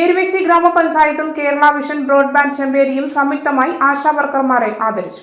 ഏരുവേശി ഗ്രാമപഞ്ചായത്തും Kerala vision broadband ചെമ്പേരിയും സംയുക്തമായി ആശാവർക്കർമാരെ ആദരിച്ചു.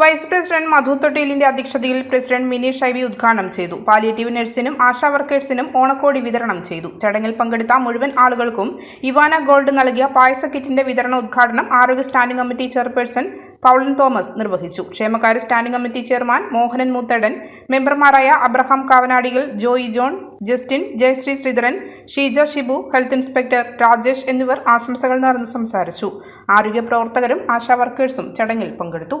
വൈസ് പ്രസിഡന്റ് മധു തൊട്ടീലിന്റെ അധ്യക്ഷതയിൽ പ്രസിഡന്റ് മിനി ഷൈബി ഉദ്ഘാടനം ചെയ്തു. പാലിയേറ്റീവ് നഴ്സിനും ആശാ വർക്കേഴ്സിനും ഓണക്കോടി വിതരണം ചെയ്തു. ചടങ്ങിൽ പങ്കെടുത്ത മുഴുവൻ ആളുകൾക്കും ഇവാന ഗോൾഡ് നൽകിയ പായസ കിറ്റിന്റെ വിതരണ ഉദ്ഘാടനം ആരോഗ്യ standing committee chairperson Paulan Thomas നിർവഹിച്ചു. ക്ഷേമകാര്യ standing committee chairman Mohanan Moothadan മെമ്പർമാരായ അബ്രഹാം കാവനാടികൾ ജോയി ജോൺ ജസ്റ്റിൻ ജയശ്രീ ശ്രീധരൻ ഷീജ ഷിബു ഹെൽത്ത് ഇൻസ്പെക്ടർ രാജേഷ് എന്നിവർ ആശംസകൾ നേർന്ന് സംസാരിച്ചു. ആരോഗ്യ പ്രവർത്തകരും ആശാ വർക്കേഴ്സും ചടങ്ങിൽ പങ്കെടുത്തു.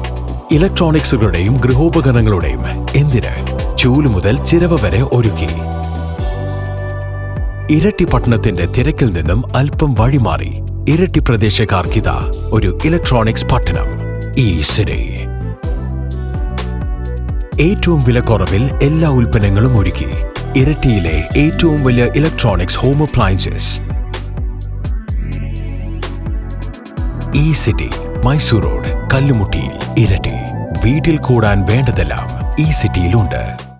ഇലക്ട്രോണിക്സുകളുടെയും ഗൃഹോപകരണങ്ങളുടെയും എന്തിന് ചൂൽ മുതൽ ചിരവ വരെ ഒരുക്കി? ഇരട്ടി പട്ടണത്തിന്റെ തിരക്കിൽ നിന്നും അല്പം വഴിമാറി ഇരട്ടി പ്രദേശക്കാർക്കിത ഒരു ഇലക്ട്രോണിക്സ് പട്ടണം ഈ സിരി ഏറ്റവും വിലക്കുറവിൽ എല്ലാ ഉൽപ്പന്നങ്ങളും ഒരുക്കി ഇരട്ടിയിലെ ഏറ്റവും വലിയ electronics home appliances. E city Mysore road. കല്ലുമുട്ടിയിൽ ഇരട്ടി. വീട്ടിൽ കൂടാൻ വേണ്ടതെല്ലാം ഈ സിറ്റിയിലുണ്ട്.